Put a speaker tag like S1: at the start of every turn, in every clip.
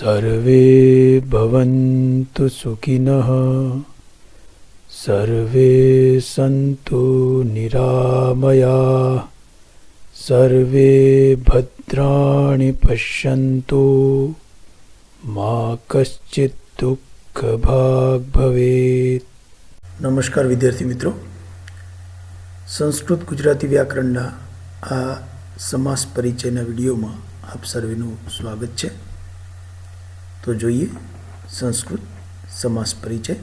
S1: સર્વે ભવંતુ સુખિનઃ સર્વે સંતુ નિરામયા સર્વે ભદ્રાણિ પશ્યન્તુ મા કશ્ચિત દુઃખ ભાગ ભવેત નમસ્કાર વિદ્યાર્થી મિત્રો સંસ્કૃત ગુજરાતી વ્યાકરણના આ સમાસ પરિચયના વિડીયોમાં આપ સર્વેનું સ્વાગત છે. તો જોઈએ, સંસ્કૃત સમાસ પરિચય.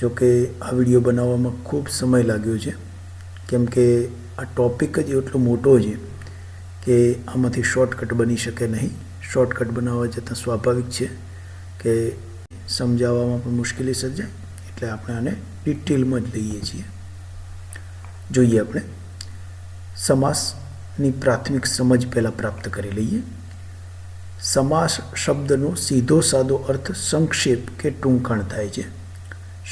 S1: જો કે આ વીડિયો બનાવવામાં ખૂબ સમય લાગ્યો છે, કેમ કે આ ટૉપિક જ એટલો મોટો છે કે આમાંથી શોર્ટકટ બની શકે નહીં. શોર્ટકટ બનાવવા જતાં સ્વાભાવિક છે કે સમજાવવામાં પણ મુશ્કેલી સર્જાય, એટલે આપણે આને ડિટેલમાં જ લઈએ છીએ. જોઈએ આપણે, સમાસની પ્રાથમિક સમજ પહેલાં પ્રાપ્ત કરી લઈએ. સમાસ શબ્દનો સીધો સાદો અર્થ સંક્ષેપ કે ટૂંકાણ થાય છે.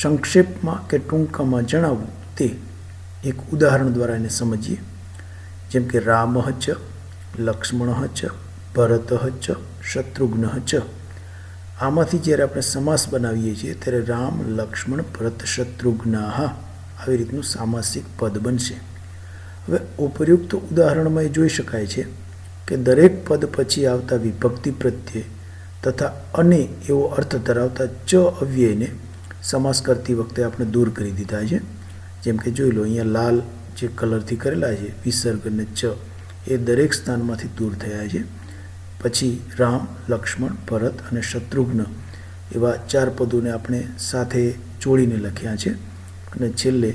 S1: સંક્ષેપમાં કે ટૂંકામાં જણાવવું તે એક ઉદાહરણ દ્વારા એને સમજીએ. જેમ કે રામ ચ, લક્ષ્મણ ચ, ભરત ચ, શત્રુઘ્ન ચ. આમાંથી જ્યારે આપણે સમાસ બનાવીએ છીએ ત્યારે રામ, લક્ષ્મણ, ભરત, શત્રુઘ્નાહ આવી રીતનું સામાસિક પદ બનશે. હવે ઉપયુક્ત ઉદાહરણમાં એ જોઈ શકાય છે કે દરેક પદ પછી આવતા વિભક્તિ પ્રત્યે તથા અને એવો અર્થ ધરાવતા ચ અવ્યયને સમાસ કરતી વખતે આપણે દૂર કરી દીધા છે. જેમ કે જોઈ લો, અહીંયા લાલ જે કલરથી કરેલા છે, વિસર્ગ અને ચ, એ દરેક સ્થાનમાંથી દૂર થયા છે. પછી રામ, લક્ષ્મણ, ભરત અને શત્રુઘ્ન એવા ચાર પદોને આપણે સાથે જોડીને લખ્યા છે. અને છેલ્લે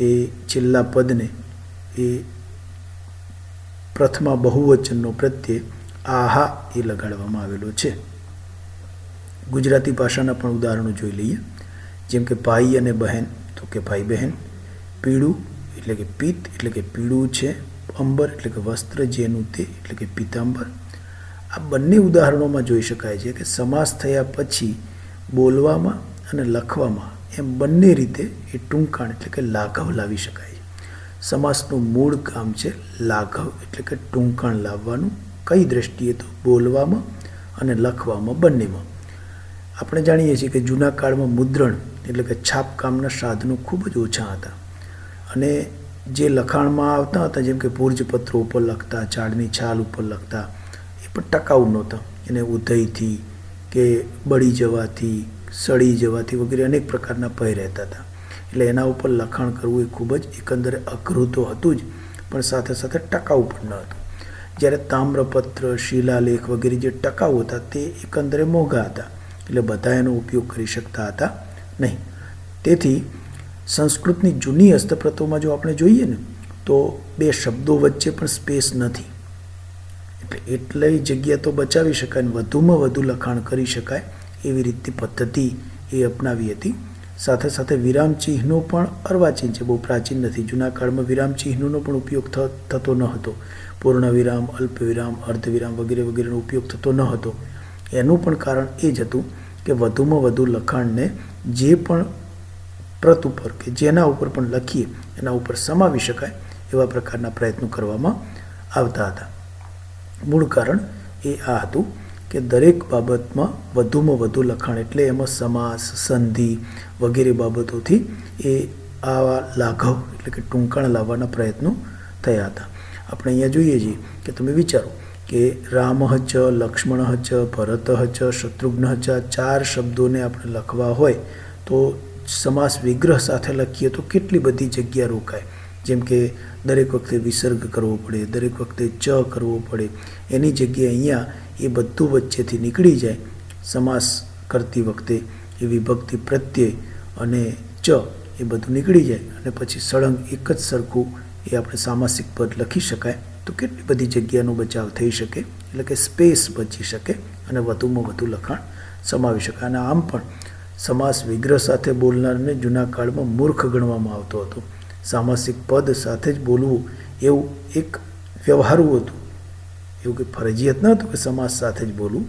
S1: એ છેલ્લા પદને એ પ્રથમા બહુવચનનો પ્રત્યે આહા એ લગાડવામાં આવેલો છે. ગુજરાતી ભાષાના પણ ઉદાહરણો જોઈ લઈએ. જેમ કે ભાઈ અને બહેન, તો કે ભાઈ બહેન. પીળું એટલે કે પિત્ત, એટલે કે પીળું છે અંબર, એટલે કે વસ્ત્ર જેનું તે, એટલે કે પિતાંબર આ બંને ઉદાહરણોમાં જોઈ શકાય છે કે સમાસ થયા પછી બોલવામાં અને લખવામાં એમ બંને રીતે એ ટૂંકાણ એટલે કે લાઘવ લાવી શકાય. સમાસનું મૂળ કામ છે લાઘવ, એટલે કે ટૂંકાણ લાવવાનું. કઈ દ્રષ્ટિએ તો બોલવામાં અને લખવામાં બંનેમાં. આપણે જાણીએ છીએ કે જૂના કાળમાં મુદ્રણ, એટલે કે છાપકામના સાધનો ખૂબ જ ઓછા હતા. અને જે લખાણમાં આવતા હતા, જેમ કે પૂર્જપત્રો ઉપર લખતા ઝાડની છાલ ઉપર લખતા, એ પણ ટકાઉ નહોતા. એને ઉધઈથી કે બળી જવાથી સડી જવાથી વગેરે અનેક પ્રકારના ભય રહેતા હતા. એટલે એના ઉપર લખાણ કરવું એ ખૂબ જ એકંદરે અઘરું તો હતું જ, પણ સાથે સાથે ટકાઉ પણ ન હતું. જ્યારે તામ્રપત્ર, શિલાલેખ વગેરે જે ટકાઉ હતા તે એકંદરે મોંઘા હતા, એટલે બધા એનો ઉપયોગ કરી શકતા હતા નહીં. તેથી સંસ્કૃતની જૂની હસ્તપ્રતોમાં જો આપણે જોઈએ ને, તો બે શબ્દો વચ્ચે પણ સ્પેસ નથી. એટલે એટલી જગ્યા તો બચાવી શકાય ને, વધુમાં વધુ લખાણ કરી શકાય એવી રીતની પદ્ધતિ એ અપનાવી હતી. સાથે સાથે વિરામ ચિહ્નો પણ અર્વાચીન છે. બહુ પ્રાચીન નથી. જૂના કાળમાં વિરામ ચિહ્નોનો પણ ઉપયોગ થતો ન હતો. પૂર્ણ વિરામ, અલ્પ વિરામ, અર્ધ વિરામ વગેરે વગેરેનો ઉપયોગ થતો ન હતો. એનું પણ કારણ એ જ હતું કે વધુમાં વધુ લખાણને જે પણ પ્રત ઉપર કે જેના ઉપર પણ લખીએ, એના ઉપર સમાવી શકાય એવા પ્રકારના પ્રયત્નો કરવામાં આવતા હતા. મૂળ કારણ એ આ હતું કે દરેક બાબતમાં વધુમાં વધુ લખાણ, એટલે એમાં સમાસ, સંધિ વગેરે બાબતોથી એ આવા લાઘવ, એટલે કે ટૂંકાણ લાવવાના પ્રયત્નો થયા હતા. આપણે અહીંયા જોઈએ છીએ કે તમે વિચારો કે રામ ચ, લક્ષ્મણ ચ, ભરત ચ, શત્રુઘ્ન હચ ચાર શબ્દોને આપણે લખવા હોય તો સમાસ વિગ્રહ સાથે લખીએ તો કેટલી બધી જગ્યા રોકાય. જેમ કે દરેક વખતે વિસર્ગ કરવો પડે, દરેક વખતે ચ કરવો પડે. એની જગ્યાએ અહીંયા એ બધું વચ્ચેથી નીકળી જાય સમાસ કરતી વખતે, એ વિભક્તિ પ્રત્યે અને ચ એ બધું નીકળી જાય અને પછી સળંગ એક જ સરખું એ આપણે સામાસિક પદ લખી શકાય. તો કેટલી બધી જગ્યાનો બચાવ થઈ શકે? એટલે કે સ્પેસ બચી શકે અને વધુમાં વધુ લખાણ સમાવી શકાય. અને આમ પણ સમાસ વિગ્રહ સાથે બોલનારને જૂના કાળમાં મૂર્ખ ગણવામાં આવતો હતો. સામાસિક પદ સાથે જ બોલવું એવું એક વ્યવહારુ હતું. એવું કંઈ ફરજિયાત ન હતું કે સમાસ સાથે જ બોલવું.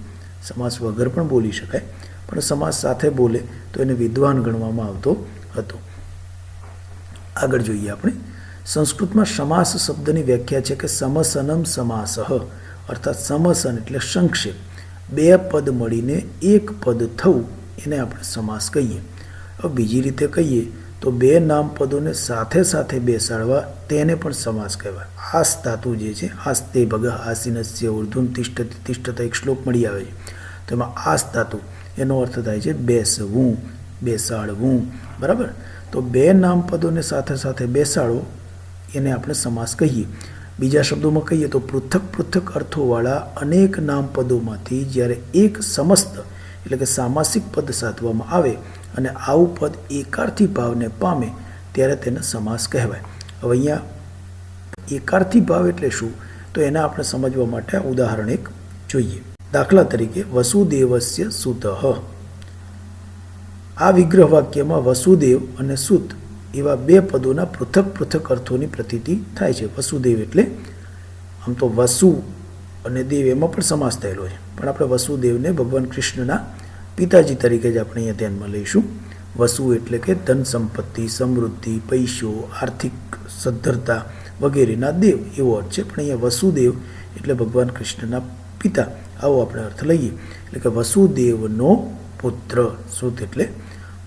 S1: સમાસ વગર પણ બોલી શકાય. પણ સમાસ સાથે બોલે તો એને વિદ્વાન ગણવામાં આવતો હતો. આગળ જોઈએ આપણે. સંસ્કૃતમાં સમાસ શબ્દની વ્યાખ્યા છે કે સમસનમ સમાસહ અર્થાત સમસન એટલે સંક્ષેપ. બે પદ મળીને એક પદ થવું એને આપણે સમાસ કહીએ. હવે બીજી રીતે કહીએ તો બે નામ પદોને સાથે સાથે બેસાડવા તેને પણ સમાસ કહેવાય. આસ ધાતુ જે છે, આસ તે ભગ, આસીનસ્ય, ઉર્ધુન, તિષ્ઠ, તિષ્ઠતા એક શ્લોક મળી આવે છે. તો એમાં આસ ધાતુ, એનો અર્થ થાય છે બેસવું, બેસાડવું. બરાબર? તો બે નામ પદોને સાથે સાથે બેસાડો, એને આપણે સમાસ કહીએ. બીજા શબ્દોમાં કહીએ તો પૃથક પૃથક અર્થોવાળા અનેક નામ પદોમાંથી જ્યારે એક સમસ્ત, એટલે કે સામાસિક પદ સાધવામાં આવે અને આવું પદ એકાર્થી ભાવને પામે ત્યારે તેને સમાસ કહેવાય. હવે અહીંયા એકાર્થી ભાવ એટલે શું? તો એને આપણે સમજવા માટે ઉદાહરણ એક જોઈએ. દાખલા તરીકે, વસુદેવસ્ય સુતઃ. આ વિગ્રહ વાક્યમાં વસુદેવ અને સુત એવા બે પદોના પૃથક પૃથક અર્થોની પ્રતીતિ થાય છે. વસુદેવ એટલે આમ તો વસુ અને દેવ એમાં પણ સમાસ થયેલો છે. પણ આપણે વસુદેવને ભગવાન કૃષ્ણના પિતાજી તરીકે જ આપણે અહીંયા ધ્યાનમાં લઈશું. વસુ એટલે કે ધન સંપત્તિ, સમૃદ્ધિ, પૈસો, આર્થિક સદ્ધરતા વગેરેના દેવ, એવો અર્થ છે. પણ અહીંયા વસુદેવ એટલે ભગવાન કૃષ્ણના પિતા. આવો આપણે અર્થ લઈએ. એટલે કે વસુદેવનો પુત્ર. સુત એટલે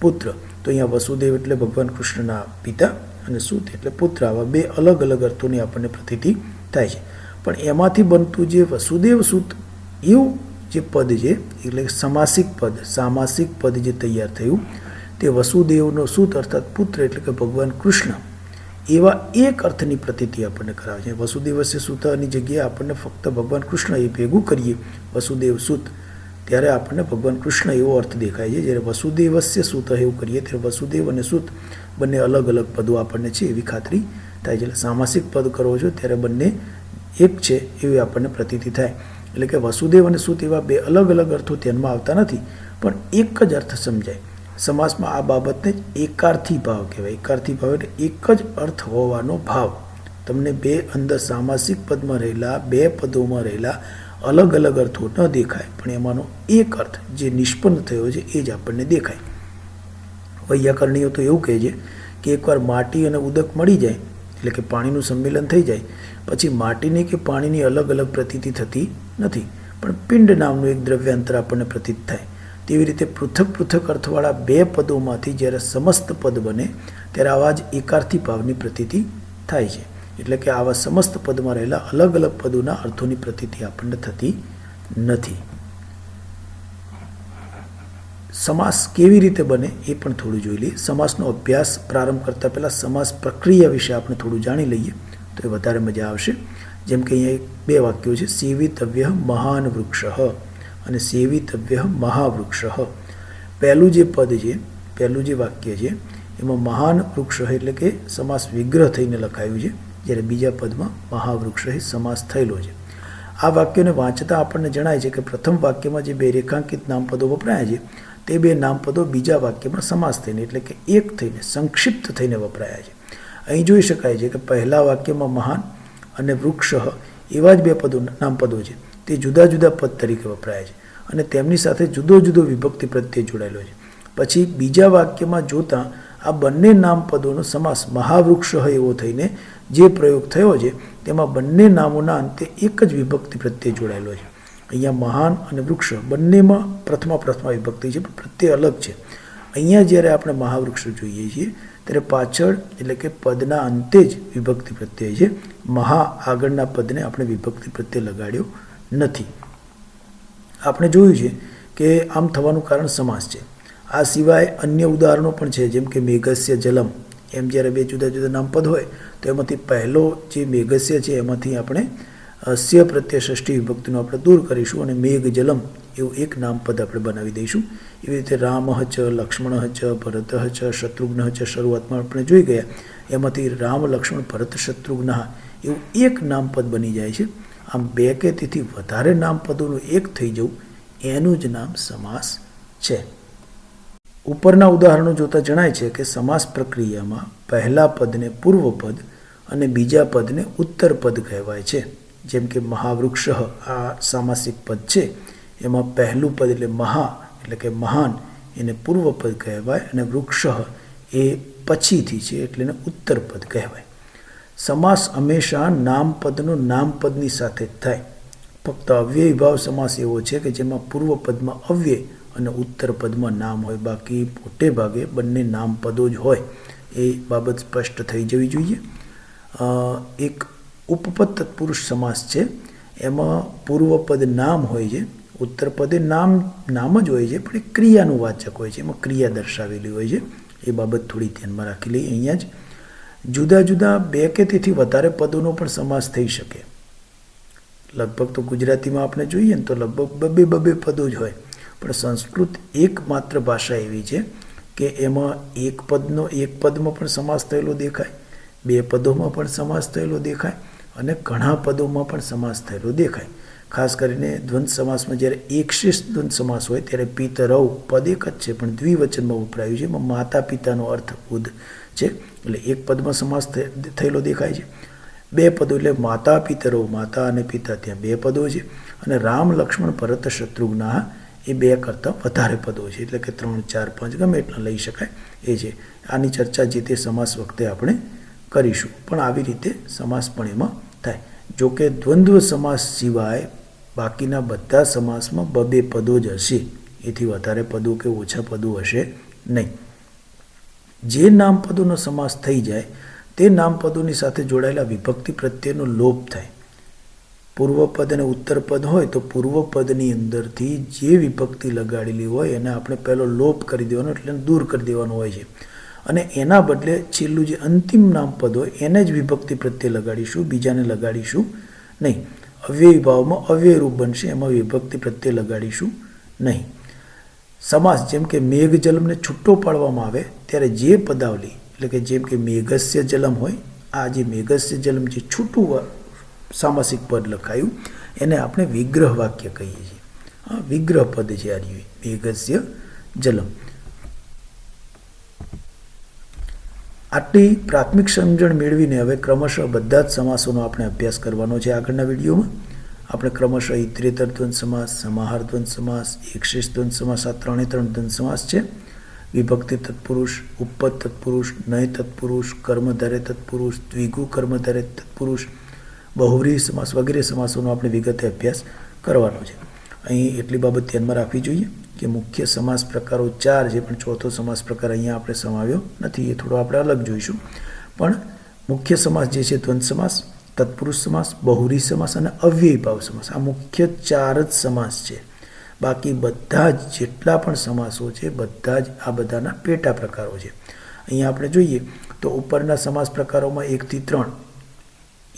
S1: પુત્ર. તો અહીંયા વસુદેવ એટલે ભગવાન કૃષ્ણના પિતા અને સુત એટલે પુત્ર. આવા બે અલગ અલગ અર્થોની આપણને પ્રતિથિ થાય છે. પણ એમાંથી બનતું જે વસુદેવ સુત, એવું જે પદ છે એટલે સમાસિક પદ, સામાસિક પદ જે તૈયાર થયું, તે વસુદેવનો સુત અર્થાત પુત્ર એટલે કે ભગવાન કૃષ્ણ, એવા એક અર્થની પ્રતિતિ આપણને કરાવે છે. વસુદેવ સુતાની જગ્યાએ આપણને ફક્ત ભગવાન કૃષ્ણ એ ભેગું કરીએ, વસુદેવ સુત, ત્યારે આપણને ભગવાન કૃષ્ણ એવો અર્થ દેખાય છે, જ્યારે વસુદેવસ્ય સુત એવું કરીએ, ત્યારે વસુદેવ અને સુત બંને અલગ અલગ પદો આપણને છે એવી ખાતરી થાય છે. એટલે સામાસિક પદ કરો છો, ત્યારે બંને એક છે એવી આપણને પ્રતીતિ થાય. એટલે કે વસુદેવ અને સુત એવા બે અલગ અલગ અર્થો ધ્યાનમાં આવતા નથી, પણ એક જ અર્થ સમજાય. સમાસમાં આ બાબતને એકાર્થી ભાવ કહેવાય. એકાર્થી ભાવ એટલે એક જ અર્થ હોવાનો ભાવ. તમને બે અંદર સામાસિક પદમાં રહેલા, બે પદોમાં રહેલા અલગ અલગ અર્થો ન દેખાય, પણ એમાંનો એક અર્થ જે નિષ્પન્ન થયો છે એ જ આપણને દેખાય. વૈયાકરણીઓ તો એવું કહે છે કે એકવાર માટી અને ઉદક મળી જાય એટલે કે પાણીનું સંમેલન થઈ જાય. પછી માટીની કે પાણીની અલગ અલગ પ્રતીતિ થતી નથી. પણ પિંડ નામનું એક દ્રવ્યાંતર આપણને પ્રતીત થાય. તેવી રીતે પૃથક પૃથક અર્થવાળા બે પદોમાંથી જ્યારે સમસ્ત પદ બને, ત્યારે આવા જ એકાર્થી ભાવની પ્રતીતિ થાય છે. એટલે કે આવા સમસ્ત પદમાં રહેલા અલગ અલગ પદોના અર્થોની પ્રતીતિ આપણને થતી નથી. સમાસ કેવી રીતે બને એ પણ થોડું જોઈ લઈએ. સમાસનો અભ્યાસ પ્રારંભ કરતાં પહેલાં સમાસ પ્રક્રિયા વિશે આપણે થોડું જાણી લઈએ, તો એ વધારે મજા આવશે. જેમ કે અહીંયા બે વાક્યો છે, સેવિતવ્ય મહાન વૃક્ષ અને સેવિતવ્ય મહાવૃક્ષ. પહેલું જે પદ છે, પહેલું જે વાક્ય છે, એમાં મહાન વૃક્ષ એટલે કે સમાસ વિગ્રહ થઈને લખાયું છે, જ્યારે બીજા પદમાં મહાવૃક્ષ સમાસ થયેલો છે. આ વાક્યોને વાંચતા આપણને જણાય છે કે પ્રથમ વાક્યમાં જે બે રેખાંકિત નામપદો વપરાયા છે તે બે નામપદો બીજા વાક્યમાં સમાસ થઈને, એટલે કે એક થઈને, સંક્ષિપ્ત થઈને વપરાયા છે. અહીં જોઈ શકાય છે કે પહેલા વાક્યમાં મહાન અને વૃક્ષ એવા જ બે પદો નામપદો છે. તે જુદા જુદા પદ તરીકે વપરાયા છે અને તેમની સાથે જુદો જુદો વિભક્તિ પ્રત્યે જોડાયેલો છે. પછી બીજા વાક્યમાં જોતાં આ બંને નામપદોનો સમાસ મહાવૃક્ષ એવો થઈને જે પ્રયોગ થયો છે, તેમાં બંને નામોના અંતે એક જ વિભક્તિ પ્રત્યે જોડાયેલો છે. અહીંયા મહાન અને વૃક્ષ બંનેમાં પ્રથમા પ્રથમા વિભક્તિ છે, પણ પ્રત્યે અલગ છે. અહીંયા જ્યારે આપણે મહાવૃક્ષ જોઈએ છીએ, ત્યારે પાછળ એટલે કે પદના અંતે જ વિભક્તિ પ્રત્યય છે. મહા આગળના પદને આપણે વિભક્તિ પ્રત્યે લગાડ્યો નથી. આપણે જોયું છે કે આમ થવાનું કારણ સમાસ છે. આ સિવાય અન્ય ઉદાહરણો પણ છે, જેમ કે મેઘસ્ય જલમ. એમ જ્યારે બે જુદા જુદા નામપદ હોય, તો એમાંથી પહેલો જે મેઘસ્ય છે, એમાંથી આપણે સ્ય પ્રત્યે ષષ્ઠી વિભક્તિનું આપણે દૂર કરીશું અને મેઘ જલમ એવું એક નામપદ આપણે બનાવી દઈશું. એવી રીતે રામ ચ, લક્ષ્મણ ચ, ભરત ચ, શત્રુઘ્ન ચ, શરૂઆતમાં આપણે જોઈ ગયા. એમાંથી રામ, લક્ષ્મણ, ભરત, શત્રુઘ્ન એવું એક નામપદ બની જાય છે. આમ બે કે તેથી વધારે નામપદોનું એક થઈ જવું એનું જ નામ સમાસ છે. ઉપરના ઉદાહરણો જોતા જણાય છે કે સમાસ પ્રક્રિયામાં પહેલા પદને પૂર્વ પદ અને બીજા પદને ઉત્તર પદ કહેવાય છે. જેમ કે મહાવૃક્ષ આ સામાસિક પદ છે, એમાં પહેલું પદ એટલે મહા, એટલે કે મહાન, એને પૂર્વ પદ કહેવાય અને વૃક્ષ એ પછીથી છે એટલે એને ઉત્તર પદ કહેવાય. સમાસ હંમેશા નામપદનો નામપદની સાથે જ થાય. ફક્ત અવ્યય ભાવ સમાસ એવો છે કે જેમાં પૂર્વ પદમાં અવ્યય અને ઉત્તર પદમાં નામ હોય. બાકી મોટે ભાગે બંને નામ પદો જ હોય. એ બાબત સ્પષ્ટ થઈ જવી જોઈએ. એક ઉપપદ તત્પુરુષ સમાસ છે. એમાં પૂર્વપદ નામ હોય છે, ઉત્તરપદે નામ નામ જ હોય છે, પણ એ ક્રિયાનું વાચક હોય છે. એમાં ક્રિયા દર્શાવેલી હોય છે. એ બાબત થોડી ધ્યાનમાં રાખી લઈએ અહીંયા જ. જુદા જુદા બે કે તેથી વધારે પદોનો પણ સમાસ થઈ શકે. લગભગ તો ગુજરાતીમાં આપણે જોઈએ ને તો લગભગ બબે બબે પદો જ હોય. પણ સંસ્કૃત એકમાત્ર ભાષા એવી છે કે એમાં એક પદનો એક પદમાં પણ સમાસ થયેલો દેખાય, બે પદોમાં પણ સમાસ થયેલો દેખાય અને ઘણા પદોમાં પણ સમાસ થયેલો દેખાય. ખાસ કરીને દ્વંદ સમાસમાં જ્યારે એકશિષ્ટ દ્વંદ સમાસ હોય ત્યારે પિતરવ પદ એક જ છે, પણ દ્વિવચનમાં વપરાયું છે. એમાં માતા પિતાનો અર્થ બુદ્ધ છે. એટલે એક પદમાં સમાસ થયેલો દેખાય છે. બે પદો એટલે માતા પિતરો માતા અને પિતા. ત્યાં બે પદો છે. અને રામ લક્ષ્મણ ભરત શત્રુઘ્ના એ બે કરતાં વધારે પદો છે. એટલે કે ત્રણ, ચાર, પાંચ, ગમે એટલા લઈ શકાય. એ છે. આની ચર્ચા જે તે સમાસ વખતે આપણે કરીશું. પણ આવી રીતે સમાસ પણ એમાં થાય. જો કે દ્વંદ્વ સમાસ સિવાય બાકીના બધા સમાસમાં બબે પદો જ હશે. એથી વધારે પદો કે ઓછા પદો હશે નહીં. જે નામપદોનો સમાસ થઈ જાય, તે નામપદોની સાથે જોડાયેલા વિભક્તિ પ્રત્યેનો લોપ થાય. પૂર્વપદ અને ઉત્તરપદ હોય તો પૂર્વપદની અંદરથી જે વિભક્તિ લગાડેલી હોય એને આપણે પહેલો લોપ કરી દેવાનો એટલે દૂર કરી દેવાનો હોય છે. અને એના બદલે છેલ્લું જે અંતિમ નામપદ હોય, એને જ વિભક્તિ પ્રત્યે લગાડીશું, બીજાને લગાડીશું નહીં. અવ્યય ભાવમાં અવ્યય રૂપ બનશે, એમાં વિભક્તિ પ્રત્યે લગાડીશું નહીં. સમાસ જેમ કે મેઘ જલમને છૂટો પાડવામાં આવે, ત્યારે જે પદાવલી, એટલે કે જેમ કે મેઘસ્ય જલમ હોય, આ જે મેઘસ્ય જલમ જે છૂટું સામાસિક પદ લખાયું, એને આપણે વિગ્રહ વાક્ય કહીએ છીએ. વિગ્રહ પદ છે આ મેઘસ્ય જલમ. આટલી પ્રાથમિક સમજણ મેળવીને હવે ક્રમશઃ બધા જ સમાસોનો આપણે અભ્યાસ કરવાનો છે આગળના વિડીયોમાં. આપણે ક્રમશઃ ઇતરેતર દ્વંદ સમાસ, સમાહાર દ્વંદ સમાસ, એકશેષ દ્વંદ સમાસ, આ ત્રણે ત્રણ દ્વંદ સમાસ છે. વિભક્તિ તત્પુરુષ, ઉપપદ તત્પુરુષ, નય તત્પુરુષ કર્મધારે તત્પુરુષ, દ્વિગુ કર્મધારે તત્પુરુષ, બહુવ્રીહ સમાસ વગેરે સમાસોનો આપણે વિગતે અભ્યાસ કરવાનો છે. અહીં એટલી બાબત ધ્યાનમાં રાખવી જોઈએ. કે મુખ્ય સમાસ પ્રકારો ચાર છે પણ ચોથો સમાસ પ્રકાર અહીંયા આપણે સમાવ્યો નથી, એ થોડો આપણે અલગ જોઈશું. પણ મુખ્ય સમાસ જે છે દ્વંદ સમાસ, તત્પુરુષ સમાસ, બહુરી સમાસ અને અવ્યય ભાવ સમાસ. આ મુખ્ય ચાર જ સમાસ છે. બાકી બધા જ જેટલા પણ સમાસો છે, બધા જ આ બધાના પેટા પ્રકારો છે. અહીંયા આપણે જોઈએ તો ઉપરના સમાસ પ્રકારોમાં એકથી ત્રણ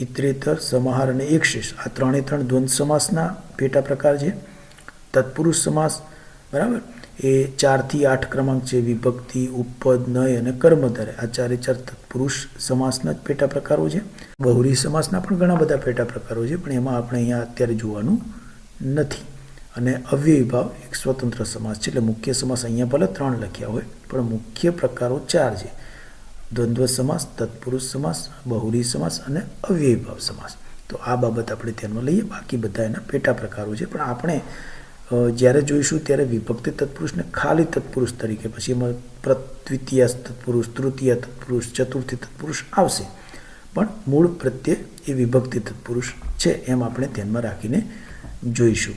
S1: ઇતરેતર સમાહાર અને એકશેષ. આ ત્રણે ત્રણ દ્વંદ સમાસના પેટા પ્રકાર છે. તત્પુરુષ સમાસ બરાબર? એ ચારથી આઠ ક્રમાંક છે વિભક્તિ ઉપપદ નય અને કર્મધારે આ ચારે ચાર તત્પુરુષ સમાસના જ પેટા પ્રકારો છે. બહુરી સમાસના પણ ઘણા બધા પેટા પ્રકારો છે, પણ એમાં આપણે અહીંયા અત્યારે જોવાનું નથી. અને અવ્યય એક સ્વતંત્ર સમાસ છે, એટલે મુખ્ય સમાસ અહીંયા ભલે ત્રણ લખ્યા હોય, પણ મુખ્ય પ્રકારો ચાર છે. દ્વંદ્વ સમાસ, તત્પુરુષ સમાસ, બહુરી સમાસ અને અવ્યય સમાસ. તો આ બાબત આપણે ધ્યાનમાં લઈએ. બાકી બધા એના પેટા પ્રકારો છે, પણ આપણે જ્યારે જોઈશું ત્યારે વિભક્તિ તત્પુરુષને ખાલી તત્પુરુષ તરીકે પછી એમાં પ્રદ્વિતીય તત્પુરુષ, તૃતીય તત્પુરુષ, ચતુર્થી તત્પુરુષ આવશે. પણ મૂળ પ્રત્યે એ વિભક્તિ તત્પુરુષ છે એમ આપણે ધ્યાનમાં રાખીને જોઈશું.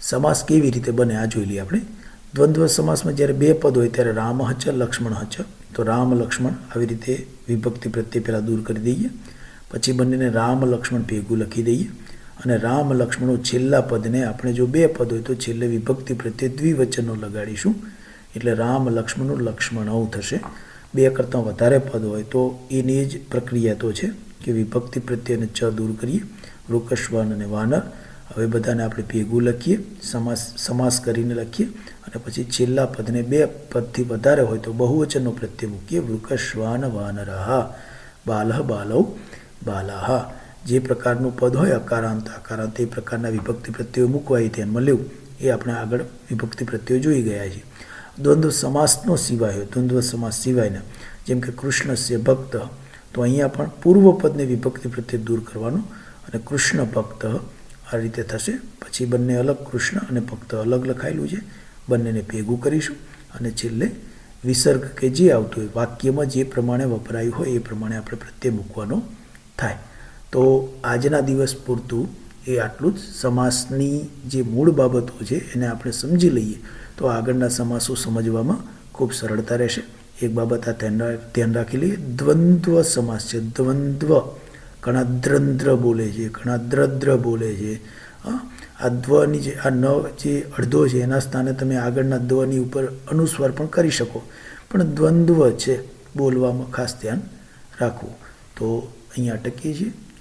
S1: સમાસ કેવી રીતે બને આ જોઈ લઈએ આપણે. દ્વંદ્વ સમાસમાં જ્યારે બે પદ હોય ત્યારે રામ હચ, લક્ષ્મણ હચ. તો રામ, લક્ષ્મણ આવી રીતે વિભક્તિ પ્રત્યે પહેલાં દૂર કરી દઈએ. પછી બંનેને રામ, લક્ષ્મણ ભેગું લખી દઈએ. અને રામ લક્ષ્મણો છેલ્લા પદને આપણે જો બે પદ હોય તો છેલ્લે વિભક્તિ પ્રત્યે દ્વિવચનો લગાડીશું. એટલે રામ લક્ષ્મણનું લક્ષ્મણવ થશે. બે કરતાં વધારે પદ હોય તો એની જ પ્રક્રિયા તો છે કે વિભક્તિ પ્રત્યેને ચ દૂર કરીએ. વૃકશ્વાન અને વાનર. હવે બધાને આપણે ભેગું લખીએ, સમાસ સમાસ કરીને લખીએ. અને પછી છેલ્લા પદને બે પદથી વધારે હોય તો બહુવચનનો પ્રત્યે મૂકીએ. વૃકશવાન વાનરહા બાલહ બાલવ બાલાહ જે પ્રકારનું પદ હોય અકારાંત અકારાંત એ પ્રકારના વિભક્તિ પ્રત્યયો મૂકવા એ ધ્યાનમાં લેવું એ આપણે આગળ વિભક્તિ પ્રત્યયો જોઈ ગયા છે દ્વંદ્વ સમાસનો સિવાય દ્વંદ્વ સમાસ સિવાયના, જેમ કે કૃષ્ણસ્ય ભક્ત, તો અહીંયા પણ પૂર્વ પદને વિભક્તિ પ્રત્યે દૂર કરવાનું અને કૃષ્ણ ભક્ત આ રીતે થશે. પછી બંને અલગ, કૃષ્ણ અને ભક્ત અલગ લખાયેલું છે. બંનેને ભેગું કરીશું અને છેલ્લે વિસર્ગ કે જે આવતું હોય, વાક્યમાં જે પ્રમાણે વપરાયું હોય એ પ્રમાણે આપણે પ્રત્યે મૂકવાનો થાય. તો આજના દિવસ પૂરતું એ આટલું જ. સમાસની જે મૂળ બાબતો છે એને આપણે સમજી લઈએ તો આગળના સમાસો સમજવામાં ખૂબ સરળતા રહેશે. એક બાબત આ ધ્યાન રાખી લઈએ. દ્વંદ્વ સમાસ છે. દ્વંદ્વ. ઘણા દ્રંદ્ર બોલે છે. ઘણા દ્રદ્ર બોલે છે. હા? આ દ્વની જે, આ ન જે અડધો છે એના સ્થાને તમે આગળના દ્વની ઉપર અનુસ્વાર પણ કરી શકો. પણ દ્વંદ્વ છે બોલવામાં ખાસ ધ્યાન રાખવું. તો અહીંયા અટકીએ છીએ.